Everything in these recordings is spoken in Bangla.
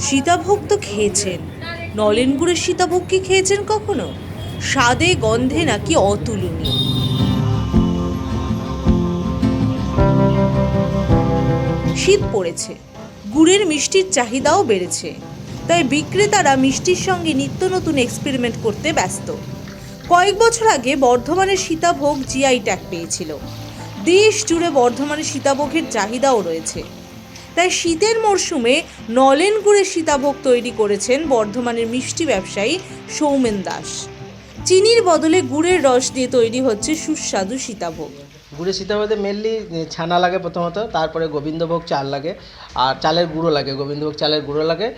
সীতাভোগ তো খেয়েছেন। নলেন গুড়ের সীতাভোগ কি খেয়েছেন কখনো? স্বাদে, গন্ধে নাকি অতুলনীয়? শীত পড়েছে। গুড়ের মিষ্টির চাহিদাও বেড়েছে। তাই বিক্রেতারা মিষ্টির সঙ্গে নিত্য নতুন এক্সপেরিমেন্ট করতে ব্যস্ত। কয়েক বছর আগে বর্ধমানের সীতাভোগ জিআই ট্যাগ পেয়েছিল। দেশ জুড়ে বর্ধমানের সীতাভোগের চাহিদাও রয়েছে। তাই শীতের মরশুমে নলেন গুড়ের সীতাভোগ তৈরি করেছেন বর্ধমানের মিষ্টি ব্যবসায়ী সৌমেন দাস। চিনির বদলে গুড়ের রস দিয়ে তৈরি হচ্ছে সুস্বাদু সীতাভোগ। গুড়ের সীতাভোগে মেনলি ছানা লাগে প্রথমত, তারপরে গোবিন্দভোগ চাল লাগে, আর চালের গুঁড়ো লাগে, গোবিন্দভোগ চালের গুঁড়ো লাগে,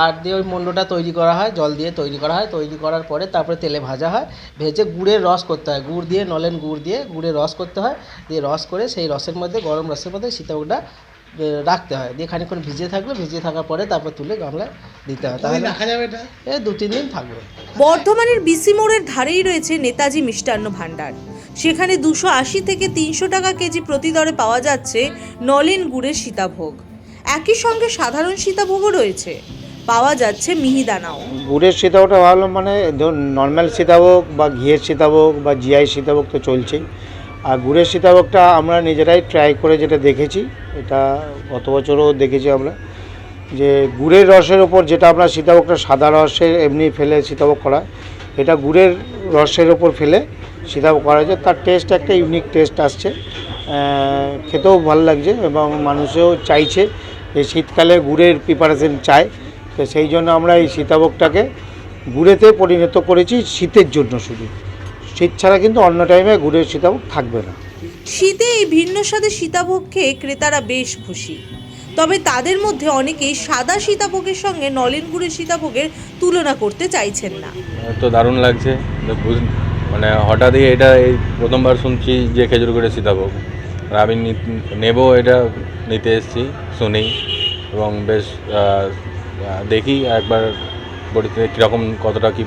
আর দিয়ে ওই মণ্ডটা তৈরি করা হয়, জল দিয়ে তৈরি করা হয়, তৈরি করার পরে তারপরে তেলে ভাজা হয়, ভেজে গুড়ের রস করতে হয়, গুড় দিয়ে নলেন গুড় দিয়ে গুড়ের রস করতে হয়, দিয়ে রস করে সেই রসের মধ্যে, গরম রসের মধ্যে সীতাভোগটা রাখতে হয়। দিয়ে খানিকক্ষণ ভিজিয়ে থাকবে ভিজিয়ে থাকার পরে তারপর তুলে গামলায় দিতে হয়। তাহলে রাখা যাবে এটা? এ দু তিন দিন থাকবে। বর্ধমানের বিসি মোড়ের ধারেই রয়েছে নেতাজি মিষ্টান্ন ভাণ্ডার। সেখানে দুশো আশি থেকে তিনশো টাকা কেজি প্রতি দরে পাওয়া যাচ্ছে নলেন গুড়ের সীতাভোগ। একই সঙ্গে সাধারণ সীতাভোগও রয়েছে। পাওয়া যাচ্ছে মিহিদানাও। গুড়ের সীতাভোগটা ভালো মানে ধরুন নর্মাল সীতাভোগ বা ঘিয়ের সীতাভোগ বা জিআই সীতাভোগ তো চলছেই। আর গুড়ের সীতাভোগটা আমরা নিজেরাই ট্রাই করে যেটা দেখেছি, এটা গত বছরও দেখেছি আমরা, যে গুড়ের রসের ওপর যেটা আমরা সীতাভোগটা সাদা রসের এমনি ফেলে সীতাভোগ করা, এটা গুড়ের রসের ওপর ফেলে সীতাভোগ করা যায়, তার টেস্ট একটা ইউনিক টেস্ট আসছে। খেতেও ভালো লাগছে এবং মানুষেও চাইছে যে শীতকালে গুড়ের প্রিপারেশন চায়, তো সেই জন্য আমরা এই সীতাভোগটাকে গুড়েতে পরিণত করেছি শীতের জন্য শুধু। শীত ছাড়া কিন্তু অন্য টাইমে গুড়ের সীতাভোগ থাকবে না। শীতে এই ভিন্ন স্বাদের সীতাভোগ খেয়ে ক্রেতারা বেশ খুশি। তবে তাদের মধ্যে অনেকেই সাদা সীতাভোগের সঙ্গে নলেন গুড়ের সীতাভোগের তুলনা করতে চাইছেন না। তো দারুণ লাগছে। মানে হঠাৎই এটা এই প্রথমবার শুনছি যে খেজুর গুড়ের সীতাভোগ। আর আমি নি- নেব এটা নিতে এসেছি শুনি এবং বেশ দেখি একবার বডিতে কীরকম কতটা কি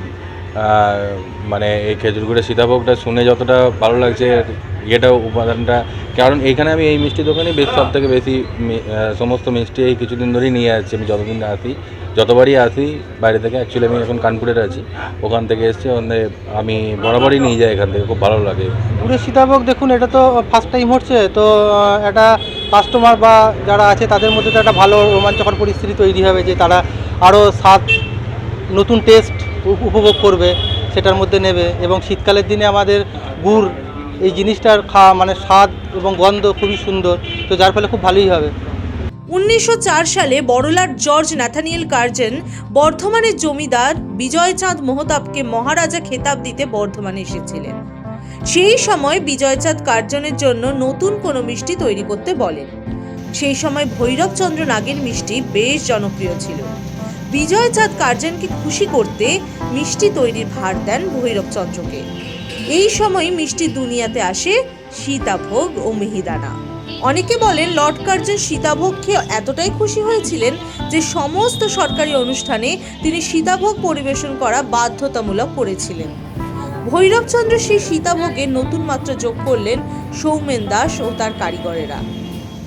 মানে এই খেজুর গুড়ের সীতাভোগটা শুনে যতটা ভালো লাগছে, ইয়েটা, উপাদানটা। কারণ এইখানে আমি এই মিষ্টি দোকানে বেশ সব থেকে বেশি সমস্ত মিষ্টি এই কিছুদিন ধরেই নিয়ে আসছি। আমি যতদিন আসি, যতবারই আসি বাইরে থেকে অ্যাকচুয়ালি আমি এখন কানপুরের আছি। ওখান থেকে এসেছি ওখানে আমি বরাবরই নিয়ে যাই এখান থেকে, খুব ভালো লাগে। গুড়ের সীতাভোগ দেখুন, এটা তো ফার্স্ট টাইম হচ্ছে। তো একটা কাস্টমার বা যারা আছে, তাদের মধ্যে তো একটা ভালো রোমাঞ্চকর পরিস্থিতি তৈরি হবে যে তারা আরও স্বাদ, নতুন টেস্ট উপভোগ করবে, সেটার মধ্যে নেবে এবং শীতকালের দিনে আমাদের গুড়, এই জিনিসটার খা মানে স্বাদ এবং গন্ধ খুবই সুন্দর, তো যার ফলে খুব ভালোই হবে। উনিশশো চার সালে বড়লাট জর্জ ন্যাথানিয়েল কার্জন বর্ধমানের জমিদার বিজয়চাঁদ মোহতাবকে মহারাজা খেতাব দিতে বর্ধমানে এসেছিলেন। সেই সময় বিজয়চাঁদ কার্জনের জন্য নতুন কোনো মিষ্টি তৈরি করতে বলেন। সেই সময় ভৈরবচন্দ্র নাগের মিষ্টি বেশ জনপ্রিয় ছিল। বিজয়চাঁদ কার্জনকে খুশি করতে মিষ্টি তৈরির ভার দেন ভৈরবচন্দ্রকে। এই সময় মিষ্টি দুনিয়াতে আসে সীতাভোগ ও মিহিদানা। অনেকে বলেন লর্ড কার্জন সীতাভোগ খেয়ে এতটাই খুশি হয়েছিলেন যে সমস্ত সরকারি অনুষ্ঠানে তিনি সীতাভোগ পরিবেশন করা বাধ্যতামূলক করেছিলেন। ভৈরবচন্দ্র সেই সীতাভোগে নতুন মাত্রা যোগ করলেন সৌমেন দাস ও তার কারিগরেরা।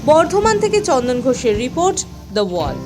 বর্ধমান থেকে চন্দন ঘোষের রিপোর্ট, দ্য ওয়াল